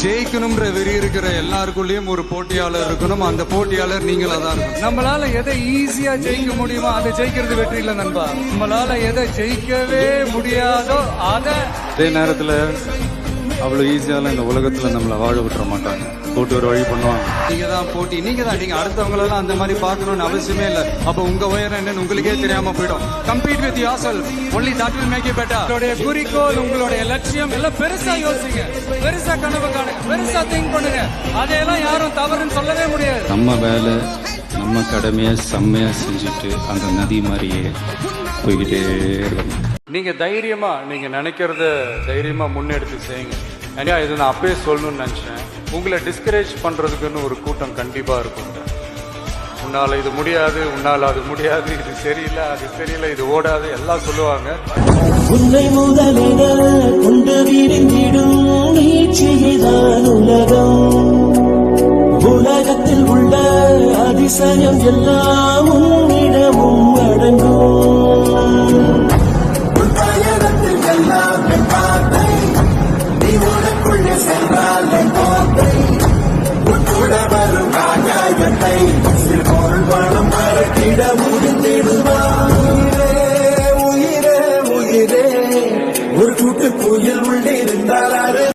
ஜெயிக்கணும்ன்ற வெறி இருக்கிற எல்லாருக்குள்ளேயும் ஒரு போட்டியாளர் இருக்கணும். அந்த போட்டியாளர் நீங்களா தான் இருக்கணும். நம்மளால எதை ஈஸியா ஜெயிக்க முடியுமோ அதை ஜெயிக்கிறது வெற்றி இல்ல நண்பா. நம்மளால எதை ஜெயிக்கவே முடியாதோ அதை அதே நேரத்தில் அவ்வளோ ஈஸியால இந்த உலகத்தில் நம்மளை வாழ விட்டுற மாட்டாங்க. போட்டு ஒரு வழி பண்ணுவாங்க. நீங்க தான் போட்டி நீங்க தான் நீங்க அடுத்தவங்களெல்லாம் அந்த மாதிரி பார்க்கணும்னு அவசியமே இல்லை. அப்ப உங்க உயரம் என்னன்னு உங்களுக்கே தெரியாம போயிடும். Compete with yourself only that will make you better உங்களுடைய குறிக்கோள் உங்களுடைய லட்சியம் எல்லாம் பெருசா யோசிங்க. பெருசா கனவு காணுங்க. பெருசா திங்க் பண்ணுங்க. அதையெல்லாம் யாரும் தவறுன்னு சொல்லவே முடியாது. நம்ம வேலை நம்ம கடமையை செம்மையாக செஞ்சுட்டு அந்த நதி மாதிரியே போய்கிட்டே இருக்கணும். நீங்க தைரியமா நீங்க நினைக்கிறத தைரியமா முன்னெடுத்து செய்யுங்க. ஏன்னா இது நான் அப்பயே சொல்லணும்னு நினச்சேன். உங்களை டிஸ்கரேஜ் பண்ணுறதுக்குன்னு ஒரு கூட்டம் கண்டிப்பாக இருக்கும் உன்னால இது முடியாது உன்னால அது முடியாது இது சரியில்லை அது சரியில்லை இது ஓடாது எல்லாம் சொல்லுவாங்க. உன்னை முதலிட கொண்டு விரிந்திடும் உலகம். உலகத்தில் உள்ள அதிசயம் எல்லாம் 내가